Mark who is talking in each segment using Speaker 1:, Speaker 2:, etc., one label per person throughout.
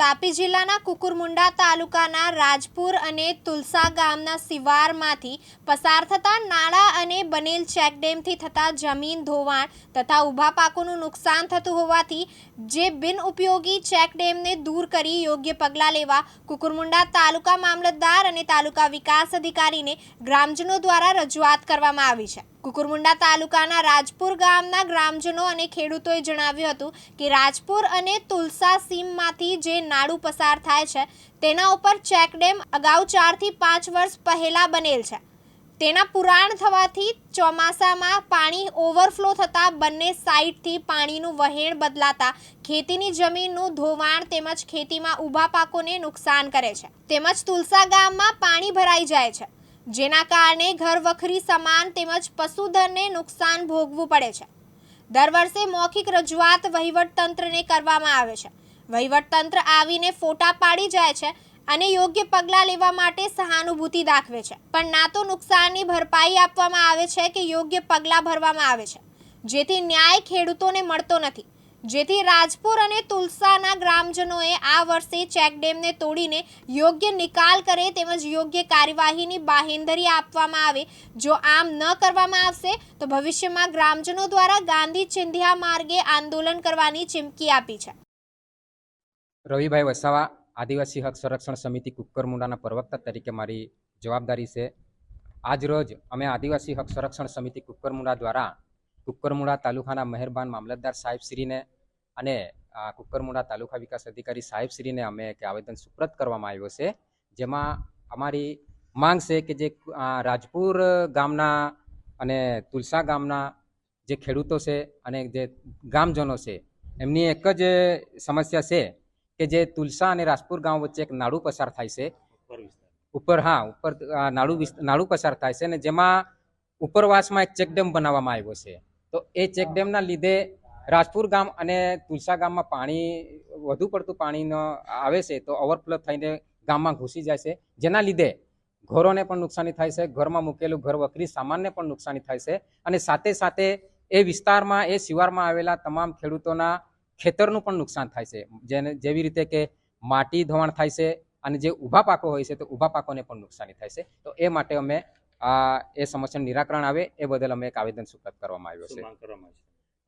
Speaker 1: તાપી જિલ્લાના કુકુરમુંડા તાલુકાના રાજપુર અને તુલસા ગામના સિવારમાંથી પસાર થતા નાળા અને બનેલ ચેકડેમથી થતા જમીન ધોવાણ તથા ઊભા પાકોનું નુકસાન થતું હોવાથી જે બિનઉપયોગી ચેકડેમને દૂર કરી યોગ્ય પગલાં લેવા કુકુરમુંડા તાલુકા મામલતદાર અને તાલુકા વિકાસ અધિકારીને ગ્રામજનો દ્વારા રજૂઆત કરવામાં આવી છે. કુકુરમુંડા તાલુકાના રાજપુર ગામના ગ્રામજનો અને ખેડૂતોએ જણાવ્યું હતું કે રાજપુર અને તુલસા સીમમાંથી જે નાડું પસાર થાય છે, તેના ઉપર ચેકડેમ અગાઉ ચારથી પાંચ વર્ષ પહેલાં બનેલ છે. તેના પુરાણ થવાથી ચોમાસામાં પાણી ઓવરફ્લો થતાં બંને સાઈડથી પાણીનું વહેણ બદલાતા ખેતીની જમીનનું ધોવાણ તેમજ ખેતીમાં ઊભા પાકોને નુકસાન કરે છે. તેમજ તુલસા ગામમાં પાણી ભરાઈ જાય છે. જેના કારણે ઘર વખરી સમાન તેમજ પશુધનને નુકસાન ભોગવું પડે છે. દર વર્ષે મૌખિક રજૂઆત વહીવટતંત્રને કરવામાં આવે છે. વહીવટતંત્ર આવીને ફોટા પાડી જાય છે અને યોગ્ય પગલાં લેવા માટે સહાનુભૂતિ દાખવે છે. પણ ના તો નુકસાનની ભરપાઈ આપવામાં આવે છે કે યોગ્ય પગલાં ભરવામાં આવે છે. જેથી ન્યાય ખેડૂતોને મળતો નથી. જેથી રાજપુર અને તુલસાના ગ્રામજનોએ આ વર્ષે ચેકડેમને તોડીને યોગ્ય નિકાલ કરે તેમજ યોગ્ય કાર્યવાહીની બાહેંધરી આપવામાં આવે. જો આમ ન કરવામાં આવશે, તો ભવિષ્યમાં ગ્રામજનો દ્વારા ગાંધી ચિંધ્યા માર્ગે આંદોલન કરવાની ચીમકી આપી છે.
Speaker 2: રવિભાઈ વસાવા, આદિવાસી હક સંરક્ષણ સમિતિ કુકરમુંડાના પ્રવક્તા તરીકે મારી જવાબદારી છે. આજ રોજ અમે આદિવાસી હક સંરક્ષણ સમિતિ કુકરમુંડા દ્વારા કુકરમુંડા તાલુકાના મહેરબાન મામલતદાર સાહેબશ્રીને અને કુકરમુડા તાલુકા વિકાસ અધિકારી સાહેબશ્રીને અમે એક આવેદન સુપ્રત કરવામાં આવ્યો છે. જેમાં અમારી માંગ છે કે જે રાજપુર ગામના અને તુલસા ગામના જે ખેડૂતો છે અને જે ગામજનો છે એમની એક જ સમસ્યા છે કે જે તુલસા અને રાજપુર ગામ વચ્ચે એક નાડું પસાર થાય છે. ઉપર હા ઉપર નાડું નાડું પસાર થાય છે અને જેમાં ઉપરવાસમાં એક ચેકડેમ બનાવવામાં આવ્યો છે. તો એ ચેકડેમના લીધે રાજપુર ગામ અને તુલસા ગામમાં પાણી વધુ પડતું પાણીનો આવે છે તો ઓવરફ્લો થઈને ગામમાં ઘૂસી જાય છે. જેના લીધે ઘરોને પણ નુકસાની થાય છે ઘરમાં મૂકેલું ઘર વકરી સામાનને પણ નુકસાની થાય છે અને સાથે સાથે એ વિસ્તારમાં એ શિવારમાં આવેલા તમામ ખેડૂતોના ખેતરનું પણ નુકસાન થાય છે. જેને જેવી રીતે કે માટી ધોવાણ થાય છે અને જે ઊભા પાકો હોય છે તો ઊભા પાકોને પણ નુકસાની થાય છે. તો એ માટે અમે આ એ સમસ્યાનું નિરાકરણ આવે એ બદલ અમે એક આવેદન સુપ્રત કરવામાં આવ્યો છે.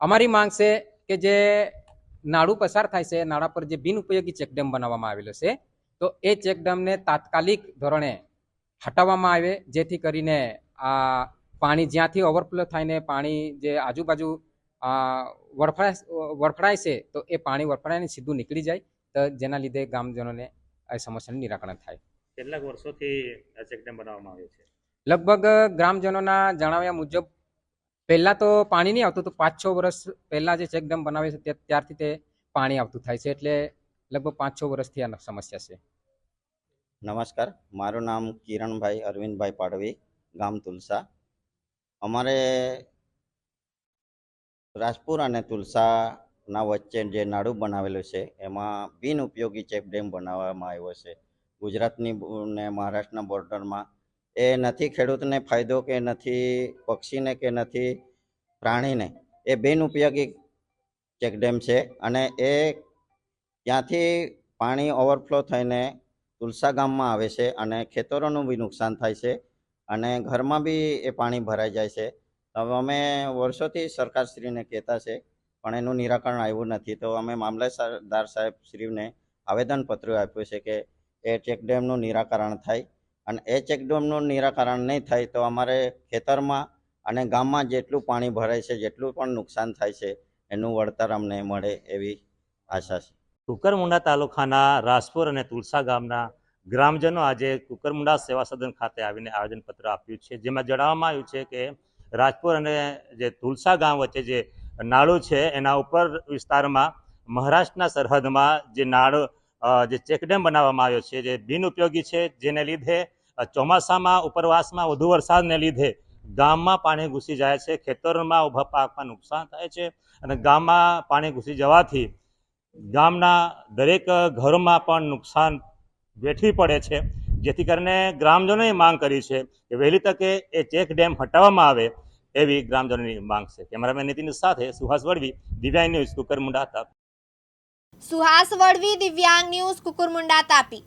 Speaker 2: અમારી માંગ છે કે જે નાળું પસાર થાય છે નાળા પર જે બિનઉપયોગી ચેકડેમ બનાવવામાં આવેલો છે તો એ ચેકડેમને તાત્કાલિક ધોરણે હટાવવામાં આવે જેથી કરીને આ પાણી જ્યાંથી ઓવરફ્લો ને પાણી જે આજુબાજુ વરફડાય વડફડાય છે તો એ પાણી વરફડાઈને સીધું નીકળી જાય તો જેના લીધે ગામજનોને આ સમસ્યાનું નિરાકરણ થાય.
Speaker 3: કેટલાક વર્ષોથી આ ચેકડેમ બનાવવામાં આવ્યો છે?
Speaker 2: લગભગ ગ્રામજનોના જણાવ્યા મુજબ, પહેલાં તો પાણી નહીં આવતું તો પાંચ છ વર્ષ પહેલાં જે ચેકડેમ બનાવે છે ત્યારથી તે પાણી આવતું થાય છે. એટલે લગભગ પાંચ છ વર્ષથી આ સમસ્યા છે.
Speaker 4: નમસ્કાર. મારું નામ કિરણભાઈ અરવિંદભાઈ પાડવી, ગામ તુલસા. અમારે રાજપુર અને તુલસાના વચ્ચે જે નાડું બનાવેલું છે, એમાં બિનઉપયોગી ચેકડેમ ચેક ડેમ બનાવવામાં આવ્યો છે. ગુજરાતની ને મહારાષ્ટ્રના બોર્ડરમાં એ નથી ખેડૂતને ફાયદો કે નથી પક્ષીને કે નથી પ્રાણીને, એ બિન ઉપયોગી ચેકડેમ છે અને એ ત્યાંથી પાણી ઓવરફ્લો થઈને તુલસા ગામમાં આવે છે અને ખેતરોનું બી નુકસાન થાય છે અને ઘરમાં બી એ પાણી ભરાઈ જાય છે. હવે અમે વર્ષોથી સરકારશ્રીને કહેતા છે, પણ એનું નિરાકરણ આવ્યું નથી. તો અમે મામલતદાર સાહેબ શ્રીને આવેદનપત્ર આપ્યું છે કે એ ચેકડેમનું નિરાકરણ થાય અને એ ચેકડેમનું નિરાકરણ નહીં થાય તો અમારે ખેતરમાં અને ગામમાં જેટલું પાણી ભરાય છે, જેટલું પણ નુકસાન થાય છે, એનું વળતર અમને મળે એવી આશા છે.
Speaker 3: કુકરમુંડા તાલુકાના રાજપુર અને તુલસા ગામના ગ્રામજનો આજે કુકરમુંડા સેવા સદન ખાતે આવીને આવેદનપત્ર આપ્યું છે, જેમાં જણાવવામાં આવ્યું છે કે રાજપુર અને જે તુલસા ગામ વચ્ચે જે નાળું છે, એના ઉપર વિસ્તારમાં મહારાષ્ટ્રના સરહદમાં જે નાળું જે ચેકડેમ બનાવવામાં આવ્યો છે, જે બિનઉપયોગી છે, જેને લીધે ચોમાસામાં, ઉપરવાસમાં વધુ વરસાદને લીધે ગામમાં પાણી ઘૂસી જાય છે, ખેતરોમાં ઊભા પાકમાં નુકસાન થાય છે અને ગામમાં પાણી ઘૂસી જવાથી ગામના દરેક ઘરોમાં પણ નુકસાન વેઠવી પડે છે. જેથી કરીને ગ્રામજનોએ માંગ કરી છે કે વહેલી તકે એ ચેક ડેમ હટાવવામાં આવે એવી ગ્રામજનોની માંગ છે. કેમેરામેન નીતિન સાથે સુહાસ વડવી, દિવ્યાંગ ન્યૂઝ કુકરમુંડા તક.
Speaker 1: સુહાસ વડવી દિવ્યાંગ ન્યૂઝ કુકુરમુંડા તાપી.